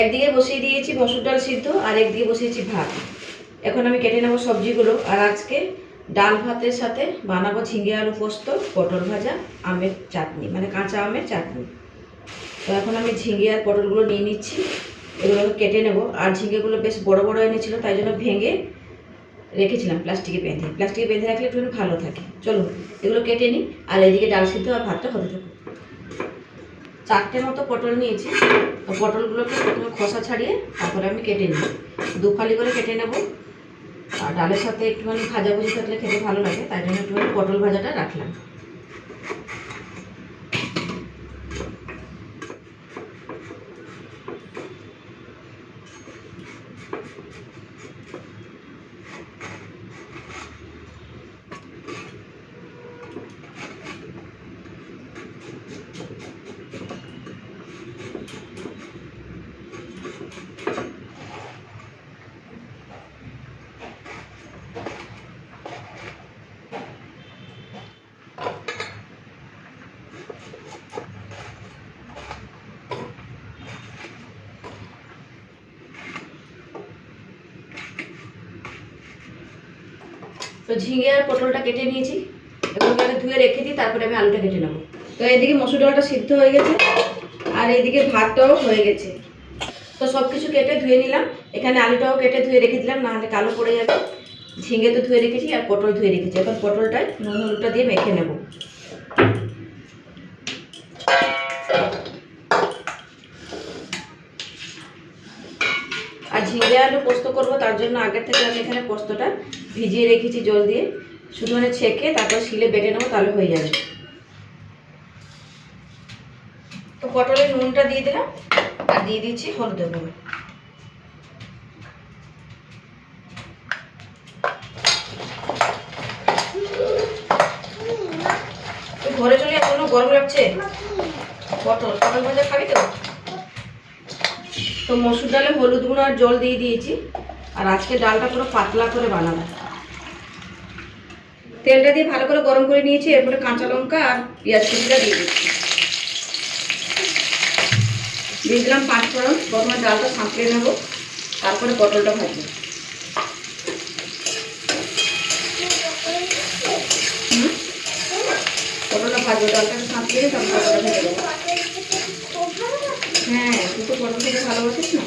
একদিকে বসিয়ে দিয়েছি মসুর ডাল সিদ্ধ, আর একদিকে বসিয়েছি ভাত। এখন আমি কেটে নেব সবজিগুলো, আর আজকে ডাল ভাতের সাথে বানাবো ঝিঙে আলু পোস্ত, পটল ভাজা, আমের চাটনি মানে কাঁচা আমের চাটনি। তো এখন আমি ঝিঙে আর পটলগুলো নিয়ে নিচ্ছি, এগুলো কেটে নেব। আর ঝিঙেগুলো বেশ বড় বড় এনেছিল, তাই জন্য ভেঙে রেখেছিলাম প্লাস্টিকে বেঁধে। প্লাস্টিকে বেঁধে রাখলে একটু ভালো থাকে। চলো, এগুলো কেটে নিই, আর এদিকে ডাল সিদ্ধ আর ভাতটা হতে থাকুক। চারটে মতো পটল নিয়েছি। তো পটলগুলোকে প্রথমে খোসা ছাড়িয়ে তারপরে আমি কেটে নিই দু ফালি করে কেটে নেব। আর ডালের সাথে একটুখানি ভাজাভুজি থাকলে খেতে ভালো লাগে, তাই জন্য একটুখানি পটল ভাজাটা রাখলাম। তো ঝিঙে আর পটলটা কেটে নিয়েছি এবং আগে ধুয়ে রেখে দিই, তারপরে আমি আলুটা কেটে নেব। তো এদিকে মসুর ডালটা সিদ্ধ হয়ে গেছে, আর এইদিকে ভাতটাও হয়ে গেছে। তো সব কিছু কেটে ধুয়ে নিলাম। এখানে আলুটাও কেটে ধুয়ে রেখে দিলাম, নাহলে কালো পড়ে যাবে। ঝিঙে তো ধুয়ে রেখেছি আর পটল ধুয়ে রেখেছি। এখন পটলটায় নুন, হলুদটা দিয়ে মেখে নেব। আর ঝিঙে আলু পোস্ত করব, তার জন্য আগের থেকে আমি এখানে পোস্তটা ভিজিয়ে রেখেছি জল দিয়ে। শুধু মানে ছেঁকে তারপর শিলে বেটে নেব, তাহলে হয়ে যাবে। তো পটলের নুনটা দিয়ে দিলাম। আর দিয়ে দিচ্ছি, হলুদের গুঁড়ো। ঘরে চলে এখনও গরম লাগছে। পটল পটল ভাজা খাবি তো? তো মসুর ডালে হলুদ গুঁড়ো আর জল দিয়ে দিয়েছি, আর আজকে ডালটা পুরো পাতলা করে বানাবো। তেলটা দিয়ে ভালো করে গরম করে নিয়েছি, এরপরে কাঁচা লঙ্কা আর পেঁয়াজ কুচিটা দিয়ে দিচ্ছি। দিয়ে দিলাম পাঁচ ফোড়ন প্রথমে ডালটা সাঁতলে নেব তারপরে পটলটা ভাজবো? পটলটা ভাজবো ডালটাকে সাঁতলে তারপর পটলটা ভেজে দেবো হ্যাঁ তুই তো পটল খেতে ভালোবাসিস না?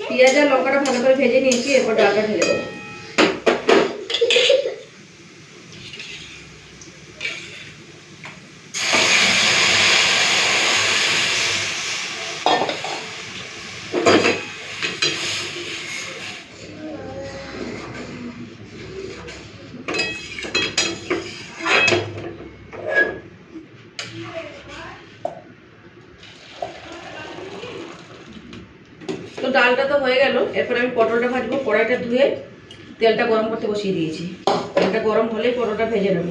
পেঁয়াজ আর লঙ্কাটা ভালো করে ভেজে নিয়েছি এরপর ডালটা ঢেলে দেবো তো ডালটা তো হয়ে গেল, এরপর আমি পটলটা ভাজবো, কড়াইটা ধুয়ে তেলটা গরম করতে বসিয়ে দিয়েছি। তেলটা গরম হলেই পটলটা ভেজে নেব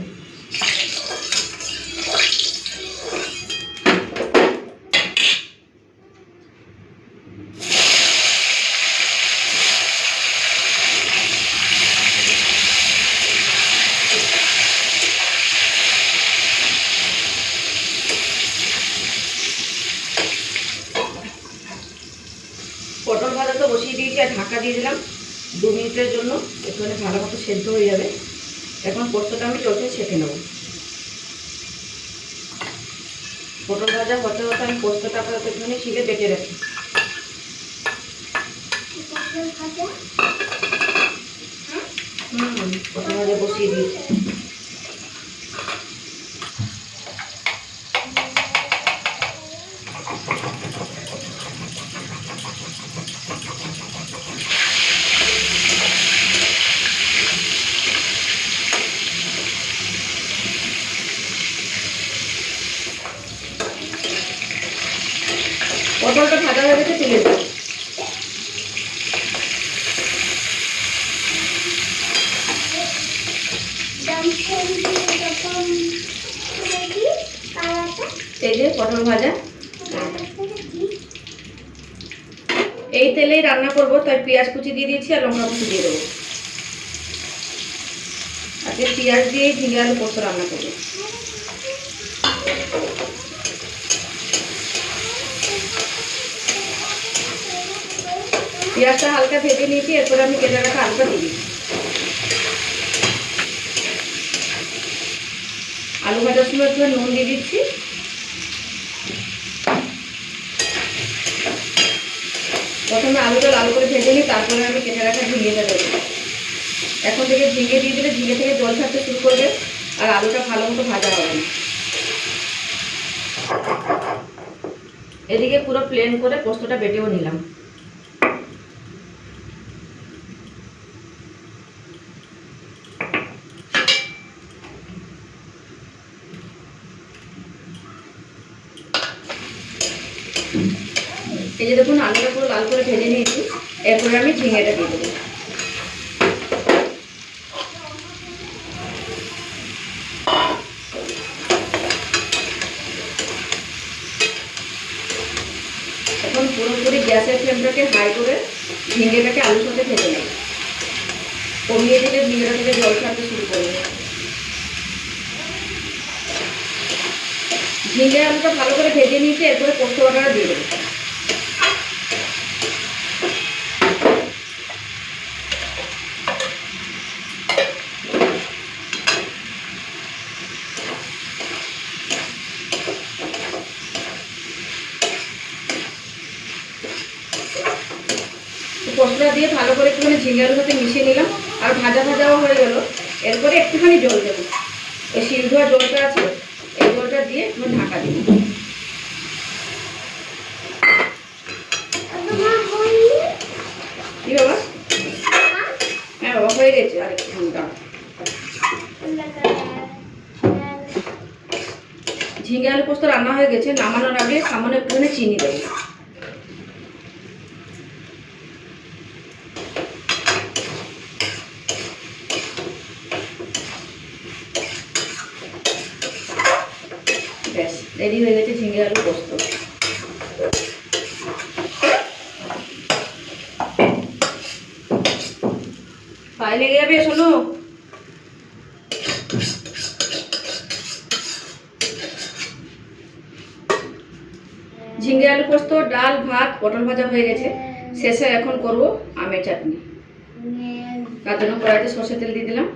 পটল ভাজা তো বসিয়ে দিয়েছি আর ঢাকা দিয়ে দিলাম দু মিনিটের জন্য একটুখানি ভালো মতো সেদ্ধ হয়ে যাবে। এখন পোস্তটা আমি চোখে ছেঁকে নেব। পটল ভাজা হতে হতে আমি পোস্তটা আপাতত একটুখানি শিলে বেটে রাখি। হুম পটল ভাজা বসিয়ে দিয়েছি। এই যে পটল ভাজা। এই তেলেই রান্না করব, তাই পেঁয়াজ কুচি দিয়ে দিয়েছি আর লঙ্কা কুচি দিয়ে দেবো। আজকে পেঁয়াজ দিয়ে ঝিঙে আলু পোস্ত রান্না করব। পেঁয়াজটা হালকা ভেজে নিয়েছি, এরপর আমি কেটে রাখা আলুটা দিয়ে আলু ভাজার সময় একটু নুন দিয়ে দিচ্ছি। প্রথমে আলুটা লাল করে ভেজে নিই তারপরে আমি কেটে রাখা ঝিঙেটা দেবো। এখন থেকে ঝিঙে দিয়ে দিলে ঝিঙে থেকে জল ছাড়তে শুরু করবে আর আলুটা ভালো মতো ভাজা হবে না। এদিকে পুরো প্লেন করে পোস্তটা বেটেও নিলাম। এই যে দেখুন, আলুটা পুরো লাল করে ভেজে নিয়েছি। এরপরে আমি ঝিঙেটা দিয়ে দেবো। এখন পুরোপুরি গ্যাসের ফ্লেমটাকে হাই করে ঝিঙেটাকে আলুর সাথে ভেজে নেব। কমিয়ে দিলে ঝিঙেটা থেকে জল ছাড়তে শুরু করবে। ঝিঙে আলুটা ভালো করে ভেজে নিয়েছি, এরপরে পোস্ত বাটাটা দিয়ে দেবো। পোস্তটা দিয়ে ভালো করে একটুখানি ঝিঙে সাথে মিশিয়ে নিলাম, আর ভাজা ভাজাও হয়ে গেল। এরপরে একটুখানি জল দেবো। ওই ধোয়া জলটা আছে এই জলটা দিয়ে তুমি ঢাকা দিবে। কি হ্যাঁ হয়ে গেছে আর ঝিঙে আলু পোস্ত রান্না হয়ে গেছে, নামানোর আগে সামান্য একটুখানি চিনি দেবো ব্যাস রেডি হয়ে গেছে ঝিঙে আলু পোস্ত পায়ে লেগে যাবে শোনো। ঝিঙে আলু পোস্ত, ডাল, ভাত, পটল ভাজা হয়ে গেছে। শেষে এখন করব আমের চাটনি। তার জন্য কড়াইতে সর্ষে তেল দিয়ে দিলাম।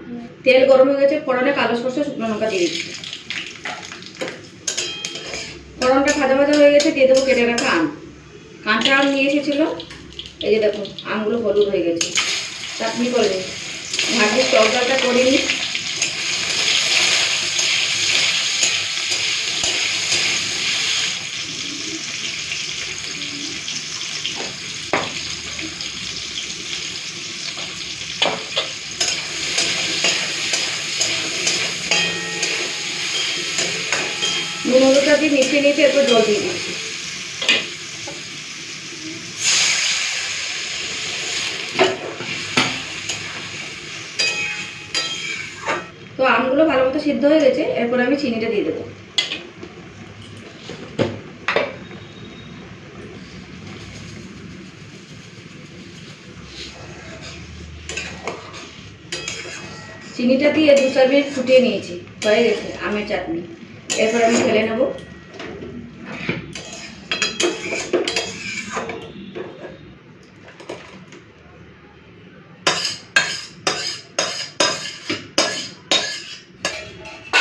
তেল গরম হয়ে গেছে, ফোড়নে কালো সর্ষে, শুকনো লঙ্কা দিয়ে দিচ্ছি। ফোড়নটা ভাজা ভাজা হয়ে গেছে, দিয়ে দেবো কেটে রাখা আম। কাঁচা আম নিয়ে এসেছিল। এই যে দেখো, আমগুলো হলুদ হয়ে গেছে। চাটনি করে আগে ডালটা করে নিই নুন হলুদটা দিয়ে মিশিয়ে নিয়েছি এরপর জল দিয়ে দিচ্ছি তো আমগুলো ভালো মতো সিদ্ধ হয়ে গেছে, এরপর আমি চিনিটা দিয়ে দেবো। চিনিটা দিয়ে দু চার মিনিট ফুটিয়ে নিয়েছি, হয়ে গেছে, আমের চাটনি। এরপর আমি ফেলে নেব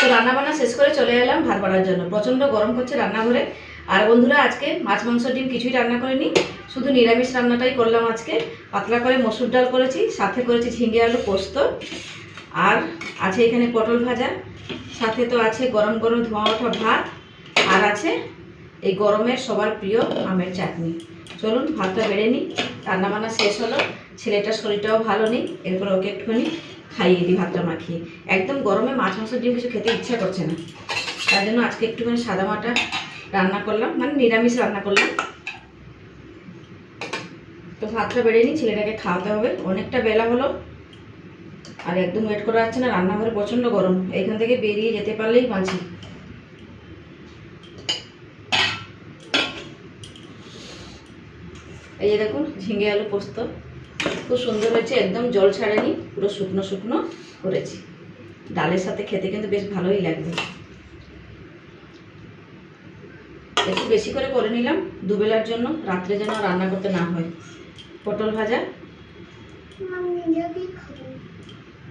তো রান্না বান্না শেষ করে চলে এলাম ভাত বাড়ার জন্য। প্রচণ্ড গরম করছে রান্নাঘরে। আর বন্ধুরা, আজকে মাছ, মাংস, ডিম কিছুই রান্না করিনি। শুধু নিরামিষ রান্নাটাই করলাম আজকে। পাতলা করে মসুর ডাল করেছি, সাথে করেছি ঝিঙে আলু পোস্ত। আর আছে এখানে পটল ভাজা। সাথে তো আছে গরম গরম ধোঁয়া ওঠা ভাত। আর আছে এই গরমের সবার প্রিয় আমের চাটনি। চলুন, ভাতটা বেড়ে নিই। রান্নাবান্না শেষ হলো। ছেলেটার শরীরটাও ভালো নেই, এরপর ওকে একটুখানি খাইয়ে দিই ভাতটা মাখিয়ে। একদম গরমে মাছ মাংস ডিম কিছু খেতে ইচ্ছা করছে না। তার জন্য আজকে একটুখানি সাদা মাটা রান্না করলাম মানে নিরামিষ রান্না করলাম। তো ভাতটা বেড়ে নিই, ছেলেটাকে খাওয়াতে হবে। অনেকটা বেলা হলো, আর একদম ওয়েট করা যাচ্ছে না, রান্নাঘরে প্রচণ্ড গরম। এখান থেকে বেরিয়ে যেতে পারলেই বাঁচি। এই যে দেখুন, ঝিঙে আলু পোস্ত। খুব সুন্দর হয়েছে, একদম জল ছাড়েনি, পুরো শুকনো শুকনো করেছি। ডালের সাথে খেতে কিন্তু বেশ ভালোই লাগবে। একটু বেশি করে করে নিলাম, দুবেলার জন্য, রাত্রে যেন রান্না করতে না হয়। পটল ভাজা।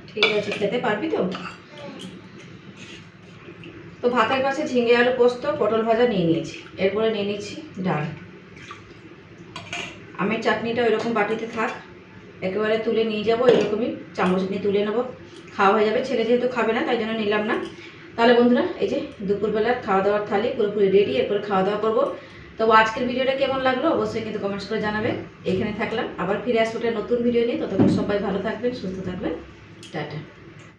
ঠিক আছে, খেতে পারবি তো? তো ভাতের পাশে ঝিঙে আলু পোস্ত, পটল ভাজা নিয়ে নিয়েছি। এরপরে নিয়ে নিচ্ছি ডাল। আমের চাটনিটা ওইরকম বাটিতে থাক। একেবারে তুলে নিয়ে যাব, এরকমই চামচ নিয়ে তুলে নেব। খাওয়া হয়ে যাবে, ছেলে যেহেতু খাবে না, তাই জন্য নিলাম না। তাহলে বন্ধুরা, এই যে দুপুরবেলার খাওয়া দাওয়ার থালি পুরোপুরি রেডি এরপরে খাওয়া দাওয়া করব। তো আজকের ভিডিওটা কেমন লাগল? অবশ্যই কিন্তু কমেন্টস করে জানাবে। এখানে থাকলাম, আবার ফিরে আসব নতুন ভিডিও নিয়ে। ততক্ষণ সবাই ভালো থাকবেন, সুস্থ থাকবেন। টাটা।